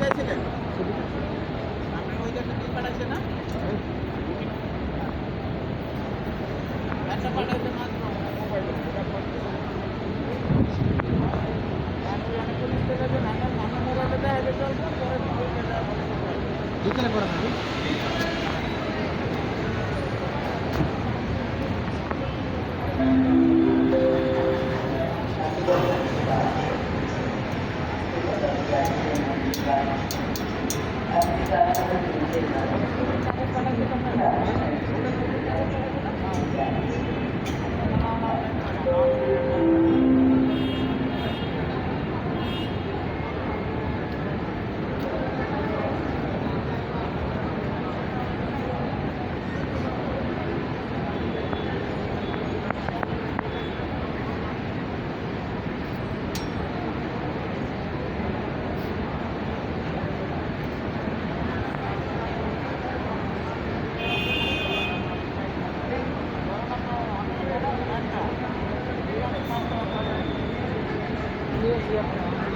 কোথায় ছিলেন আপনি ওই দেশে বিল পাঠাইছে না? একটা পাঠাইছে মাত্র মোবাইলে ওটা 감사합니다. 감사합니다. 机。